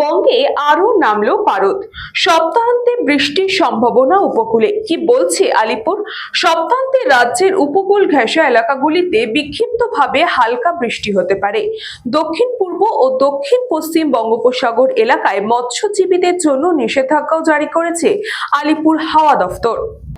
বঙ্গে আরও নামলো পারদ। সপ্তাহান্তে বৃষ্টির সম্ভাবনা উপকূলে। কি বলছে আলিপুর? সপ্তাহান্তে রাজ্যের উপকূল ঘেঁষা এলাকাগুলিতে বিক্ষিপ্তভাবে হালকা বৃষ্টি হতে পারে। দক্ষিণ পূর্ব ও দক্ষিণ পশ্চিম বঙ্গোপসাগর এলাকায় মৎস্যজীবীদের জন্য নিষেধাজ্ঞাও জারি করেছে আলিপুর হাওয়া দফতর।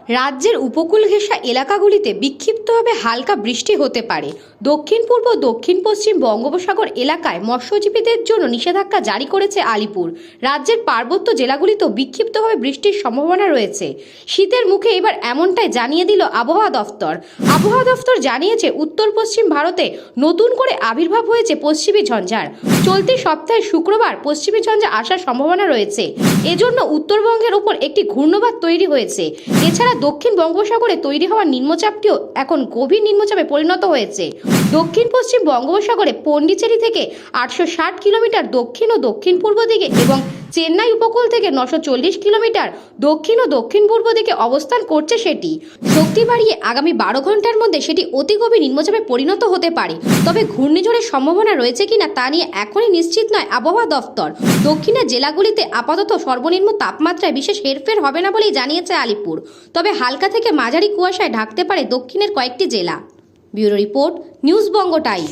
রাজ্যের উপকূল ঘেঁষা এলাকাগুলিতে বিক্ষিপ্তভাবে হালকা বৃষ্টি হতে পারে। দক্ষিণ পূর্ব, দক্ষিণ পশ্চিম বঙ্গোপসাগর এলাকায় মৎস্যজীবীদের জন্য নিষেধাজ্ঞা জারি করেছে আলিপুর। রাজ্যের পার্বত্য জেলাগুলিতেও বিক্ষিপ্তভাবে বৃষ্টির সম্ভাবনা রয়েছে। শীতের মুখে এবার এমনটাই জানিয়ে দিল আবহাওয়া দফতর। আবহাওয়া দফতর জানিয়েছে, উত্তর পশ্চিম ভারতে নতুন করে আবির্ভাব হয়েছে পশ্চিমী ঝঞ্ঝার। চলতি সপ্তাহে শুক্রবার পশ্চিমী ঝঞ্ঝা আসার সম্ভাবনা রয়েছে। এজন্য উত্তরবঙ্গের উপর একটি ঘূর্ণবাদ তৈরি হয়েছে। এছাড়া দক্ষিণ বঙ্গোপসাগরে তৈরি হওয়া নিম্নচাপটিও এখন গভীর নিম্নচাপে পরিণত হয়েছে। দক্ষিণ পশ্চিম বঙ্গোপসাগরে পন্ডিচেরি থেকে আটশো ষাট কিলোমিটার দক্ষিণ ও দক্ষিণ পূর্ব দিকে এবং চেন্নাই উপকূল থেকে নশো কিলোমিটার দক্ষিণ ও দক্ষিণ পূর্ব দিকে অবস্থান করছে সেটি। শক্তি বাড়িয়ে আগামী বারো ঘণ্টার মধ্যে সেটি অতি গভীর নিম্নচাপে পরিণত হতে পারে। তবে ঘূর্ণিঝড়ের সম্ভাবনা রয়েছে কিনা তা নিয়ে এখনই নিশ্চিত নয় আবহাওয়া দফতর। দক্ষিণের জেলাগুলিতে আপাতত সর্বনিম্ন তাপমাত্রায় বিশেষ হেরফের হবে না বলেই জানিয়েছে আলিপুর। তবে হালকা থেকে মাঝারি কুয়াশায় ঢাকতে পারে দক্ষিণের কয়েকটি জেলা। Bureau report news Banga time.